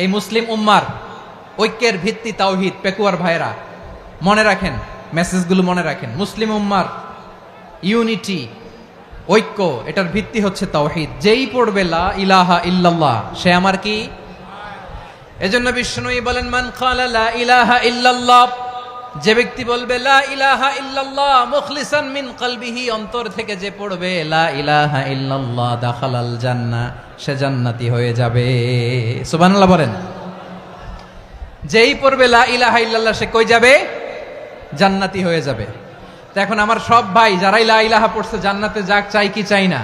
এই মুসলিম উম্মার ঐক্যের ভিত্তি তাওহিদ, পেকুয়ার ভাইরা, মনে রাখেন, মেসেজগুলো মনে রাখেন, মুসলিম উম্মার ইউনিটি, ঐক্য, এটার ভিত্তি হচ্ছে তাওহিদ। যেই পড়বে, লা ইলাহা ইল্লাল্লাহ, সে আমার কি? এজন্য বিষ্ণুই বলেন, মান খালা লা ইলাহা ইল্লাল্লাহ যে ব্যক্তি বলবে, লা ইলাহা ইল্লাল্লাহ মুখলিসান মিন কলবিহি, অন্তর থেকে যে পড়বে, লা ইলাহা ইল্লাল্লাহ, দাখালাল জান্নাহ সে জান্নাতি হয়ে যাবে। সুবহানাল্লাহ বলেন। যেই পড়বে লা সে কই যাবে? জান্নাতি হয়ে যাবে। তো এখন আমার সব ভাই যারাই লা ইলাহা পড়ছে, জান্নাতে যাক, চাই কি চাই না?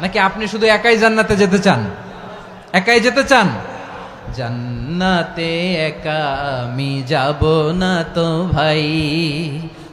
নাকি আপনি শুধু একাই জান্নাতে যেতে চান? একাই যেতে চান? জান্নাতে একা আমি যাব না তো ভাই।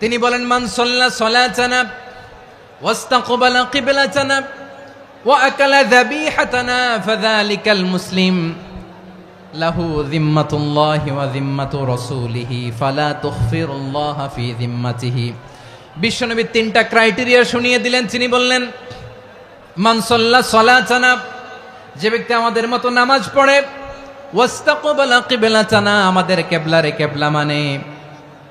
তিনি বলেন, মান সল্লা সলাচানা ওয়াস্তাকবালা কিবলাচানা ওয়া আকালা যাবিহাতানা, ফাযালিকাল মুসলিম। লাহু যিম্মাতুল্লাহি ওয়া যিম্মাতু রাসূলিহি, ফালা তুখফিরুল্লাহ ফি যিম্মাতিহি। বিশ্বনবী তিনটা ক্রাইটেরিয়া শুনিয়ে দিলেন। তিনি বললেন, মান সল্লা সলাচানা যে ব্যক্তি আমাদের মতো নামাজ পড়ে, ওয়াস্তাকবালা কিবলাচানা আমাদের কেবলারে কেবলা মানে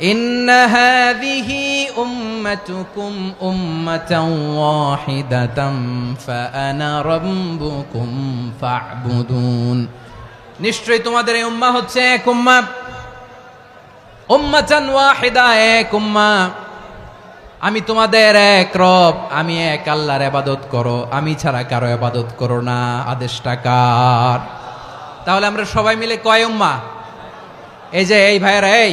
إن هذه أمتكم أمة واحدة فأنا ربكم فاعبدون নিশ্চয়ই তোমাদের এই উম্মা হচ্ছে এক উম্মা উম্মাতান ওয়াহিদা এক উম্মা আমি তোমাদের এক রব আমি এক আল্লাহর আবাদত করো আমি ছাড়া কারো আবাদত করো না আদেশটা কার তাহলে আমরা সবাই মিলে কয় উম্মা এই যে এই ভাইয়েরা এই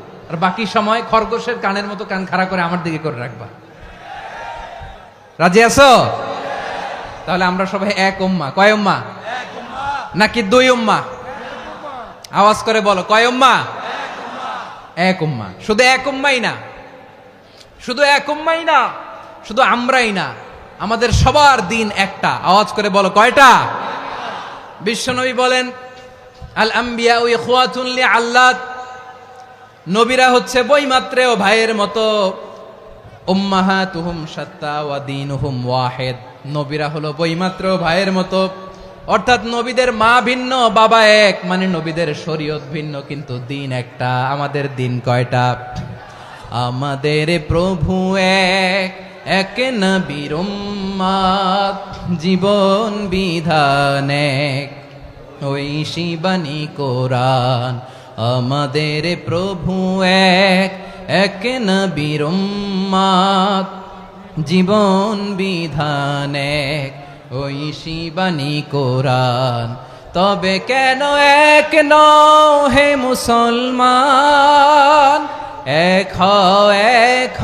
আর বাকি সময় খরগোশের কানের মতো কান খাড়া করে আমার দিকে করে রাখবা। রাজি আছো? তাহলে আমরা সবাই এক উম্মা। কয় উম্মা? নাকি দুই উম্মা? আওয়াজ করে বলো, কয় উম্মা? এক উম্মা। শুধু এক উম্মাই না। শুধু এক উম্মাই না, শুধু আমরাই না, আমাদের সবার দিন একটা। আওয়াজ করে বলো, কয়টা? বিশ্বনবী বলেন আল আম্বিয়া আল্লাহ নবীরা হচ্ছে বইমাত্রেও ভাইয়ের মতো। ওয়া ওয়াহিদ। নবীরা হলো বইমাত্র ভাইয়ের মতো। অর্থাৎ নবীদের মা ভিন্ন বাবা এক মানে নবীদের শরীয়ত ভিন্ন কিন্তু দিন একটা আমাদের দিন কয়টা? আমাদের প্রভু এক এক উম্মাত, জীবন বিধান এক। ওই শিবানী কোরআন আমাদের প্রভু এক এক নবীর উম্মাত, জীবন বিধান এক ওই শিবানী কোরআন। তবে কেন এক নও হে মুসলমান? এক এক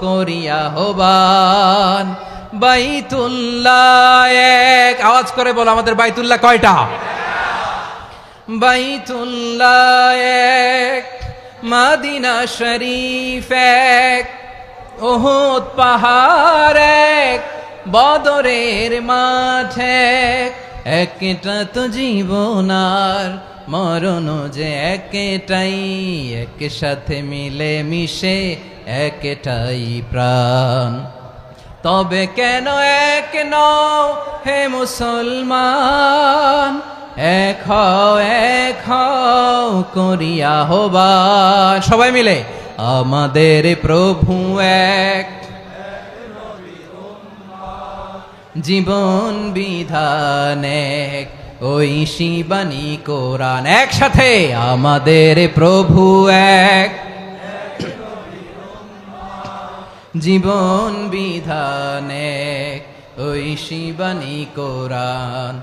করিয়া হবান বাইতুল্লাহ এক। আওয়াজ করে বলো আমাদের বাইতুল্লাহ কয়টা? বাইতুল্লাহ এক, মাদিনা শরীফ এক ওহুদ পাহাড় এক, বদরের মাঠে একটা তো জীবনার মরণ যে একটাই এক সাথে মিলে মিশে একটাই প্রাণ। তবে কেন এক নও হে মুসলমান? এক এক করিয়া হবান সবাই মিলে, আমাদের প্রভু এক। জীবন বিধান এক, ওই শিবানী কোরআন। একসাথে, আমাদের প্রভু এক। জীবন বিধান এক, ওই শিবানী কোরআন।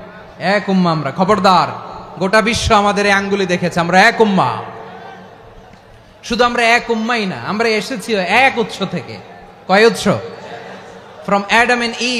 এক উম্মা আমরা, খবরদার। গোটা বিশ্ব আমাদের এই আঙ্গুলি দেখেছে, আমরা এক উম্মা। শুধু আমরা এক উম্মাই না, আমরা এসেছি এক উৎস থেকে। কয় উৎস? From Adam and E